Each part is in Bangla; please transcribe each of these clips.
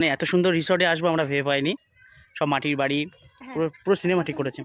মানে এত সুন্দর রিসর্টে আসব আমরা ভেবে পাইনি। সব মাটির বাড়ি হ্যাঁ। পুরো পুরো সিনেমাটিক করেছে।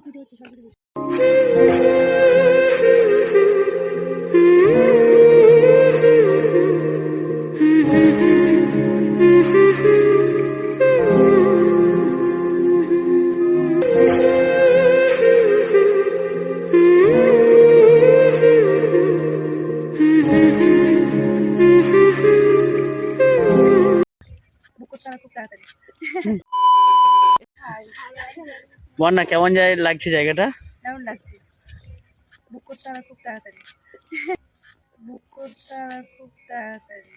না কেমন যায় লাগছে জায়গাটা? দারুণ লাগছে? বুক করতে হবে খুব তাড়াতাড়ি। বুক করতে হবে খুব তাড়াতাড়ি।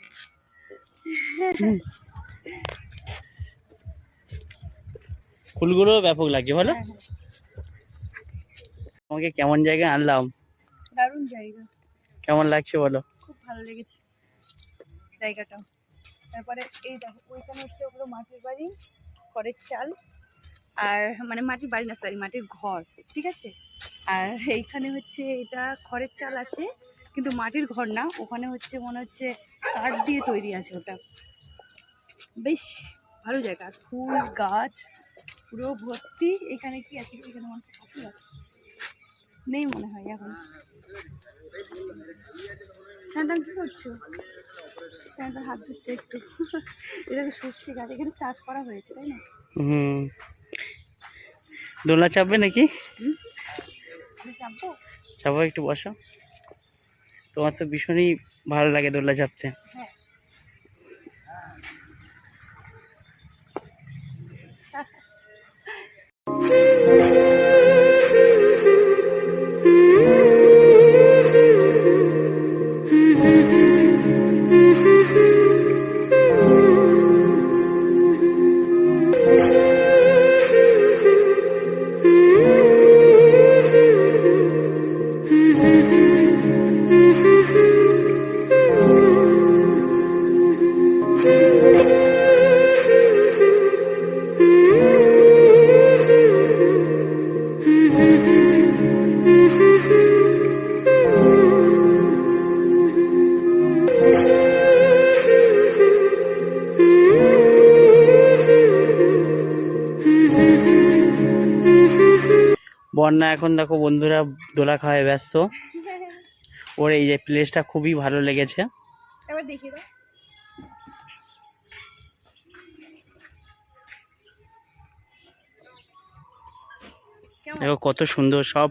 ফুলগুলো ব্যাপক লাগছে বলো। হ্যাঁ, হ্যাঁ। আমাকে কেমন জায়গায় আনলাম? দারুণ জায়গা। কেমন লাগছে বলো? খুব ভালো লেগেছে জায়গাটা তারপরে এই দেখো, ওইখানে হচ্ছে ওগুলো মাটির বাড়ি খড়ের চাল, আর মানে মাটির বাড়ি না সরি মাটির ঘর, ঠিক আছে? আর এইখানে হচ্ছে এটা খড়ের চাল আছে, কিন্তু মাটির ঘর না, ওখানে হচ্ছে মনে হচ্ছে কাঠ দিয়ে তৈরি আছে ওটা। বেশ ভালো জায়গা, ফুল, গাছ, পুরো ভর্তি। এখানে কি আছে? এখানে মনে হচ্ছে নেই মনে হয় এখন। শান্তান কি করছ? শান্তান হাত ধুচ্ছে একটু। এটা সর্ষে গাছ এখানে চাষ করা হয়েছে তাই না? হুম। দোলনা চাপবে নাকি? চাপবো? চাপো একটু বসো। তোমার তো ভীষণই ভালো লাগে দোলনা চাপতে। হ্যাঁ। বন্যা এখন দেখো বন্ধুরা দোলা খাওয়ায় ব্যস্ত। ওর এই যে প্লেসটা খুবই ভালো লেগেছে। এবার দেখো কত সুন্দর সব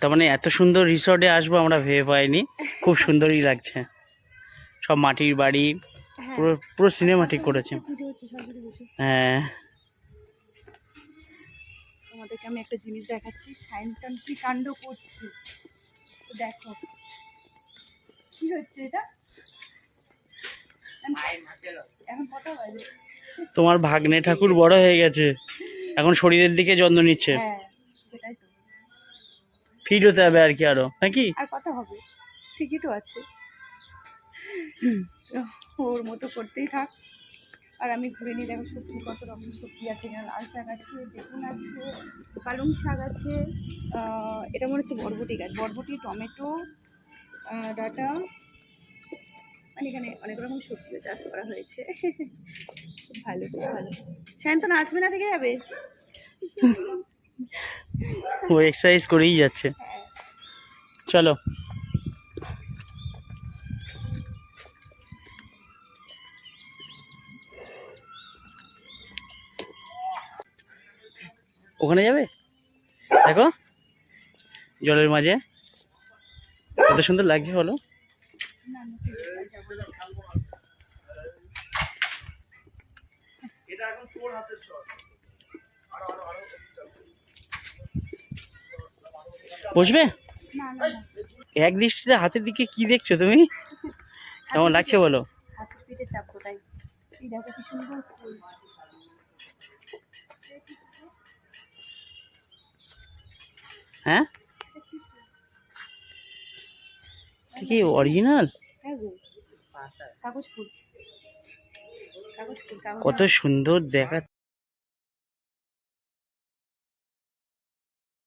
তার মানে এত সুন্দর রিসর্টে আসব আমরা ভেবে পাইনি। খুব সুন্দরই লাগছে। সব মাটির বাড়ি হ্যাঁ। পুরো পুরো সিনেমাটিক করেছে। হ্যাঁ। তোমাদেরকে আমি একটা জিনিস দেখাচ্ছি। সাইনটান কি কাণ্ড করছে? দেখো। কি হচ্ছে এটা? এখন কটা বাজে? তোমার ভাগ্নে ঠাকুর বড় হয়ে গেছে। এখন শরীরের দিকে যত্ন নিচ্ছে। হ্যাঁ সেটাই ফিট হতে হবে আর কি আরও নাকি? আর কথা হবে। ঠিকই তো আছে। ওর মতো করতেই থাক। আর আমি ঘুরে নিয়ে দেখো সবজি কত রকম সবজি আছে এখানে লাল শাক আছে বেগুন আছে পালং শাক আছে এটা মনে হচ্ছে বরবটি গাছ বরবটি টমেটো ডাঁটা মানে এখানে অনেক রকম সবজিও চাষ করা হয়েছে। খুব ভালো। খুব ভালো শান্তন আসবে না থেকে যাবে? ও এক্সারসাইজ করেই যাচ্ছে। হ্যাঁ। চলো। ওখানে যাবে? দেখো জলের মাঝে। কত সুন্দর লাগছে বলো। বসবে? এক দৃষ্টিতে হাতের দিকে কি দেখছ তুমি? কেমন লাগছে বলো? হ্যাঁ? কি অরিজিনাল কত সুন্দর দেখা